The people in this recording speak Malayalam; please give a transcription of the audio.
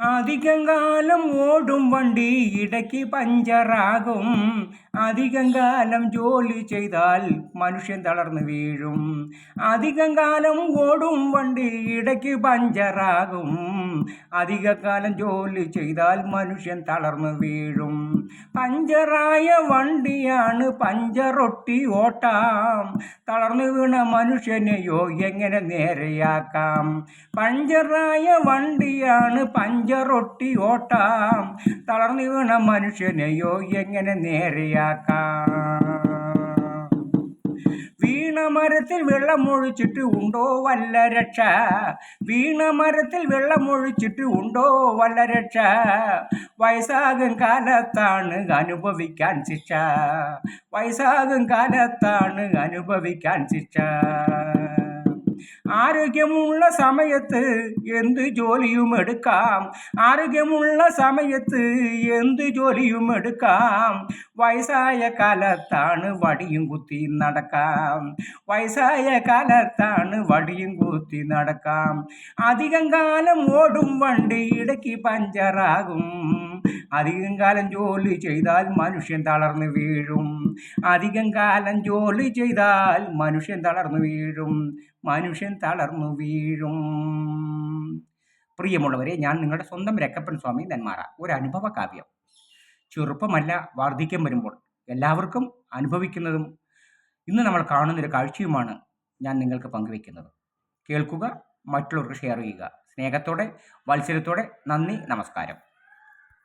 അധികം കാലം ഓടും വണ്ടി ഇടയ്ക്ക് പഞ്ചറാകും. അധികം കാലം ജോലി ചെയ്താൽ മനുഷ്യൻ തളർന്നു വീഴും. അധികം കാലം ഓടും വണ്ടി ഇടയ്ക്ക് പഞ്ചറാകും. അധിക കാലം ജോലി ചെയ്താൽ മനുഷ്യൻ തളർന്നു വീഴും. പഞ്ചറായ വണ്ടിയാണ് പഞ്ചറൊട്ടി ഓട്ടാം. തളർന്നു വീണ മനുഷ്യനെയോ എങ്ങനെ നേരെയാക്കാം? പഞ്ചറായ വണ്ടിയാണ് പഞ്ചറൊട്ടി ഓട്ടാം. തളർന്നു വീണ മനുഷ്യനെയോ എങ്ങനെ നേരെയാക്കാം? വീണ മരത്തിൽ വെള്ളമൊഴിച്ചിട്ട് ഉണ്ടോ വല്ല രക്ഷ? വീണ മരത്തിൽ വെള്ളമൊഴിച്ചിട്ട് ഉണ്ടോ വല്ല രക്ഷ? വയസ്സാകും കാലത്താണ് അനുഭവിക്കാൻ ശിക്ഷ. വയസ്സാകും കാലത്താണ് അനുഭവിക്കാൻ ശിക്ഷ. ആരോഗ്യമുള്ള സമയത്ത് എന്ത് ജോലിയും എടുക്കാം? ആരോഗ്യമുള്ള സമയത്ത് എന്ത് ജോലിയും എടുക്കാം? വയസ്സായ കാലത്താണ് വടിയും കുത്തി നടക്കാം. വയസ്സായ കാലത്താണ് വടിയും കുത്തി നടക്കാം. അധികം കാലം ഓടും വണ്ടി ഇടയ്ക്ക് പഞ്ചറാകും. അധികം കാലം ജോലി ചെയ്താൽ മനുഷ്യൻ തളർന്നു വീഴും. അധികം കാലം ജോലി ചെയ്താൽ മനുഷ്യൻ തളർന്നു വീഴും. മനുഷ്യൻ തളർന്നു വീഴും. പ്രിയമുള്ളവരെ ഞാൻ നിങ്ങളുടെ സ്വന്തം രക്കപ്പൻ സ്വാമി നെന്മാറ ഒരു അനുഭവ കാവ്യം. ചെറുപ്പമല്ല വാർദ്ധക്യം വരുമ്പോൾ. എല്ലാവർക്കും അനുഭവിക്കുന്നതും ഇന്ന് നമ്മൾ കാണുന്നൊരു കാഴ്ചയുമാണ് ഞാൻ നിങ്ങൾക്ക് പങ്കുവെക്കുന്നത് കേൾക്കുക മറ്റുള്ളവർക്ക് ഷെയർ ചെയ്യുക. സ്നേഹത്തോടെ വാത്സല്യത്തോടെ നന്ദി നമസ്കാരം.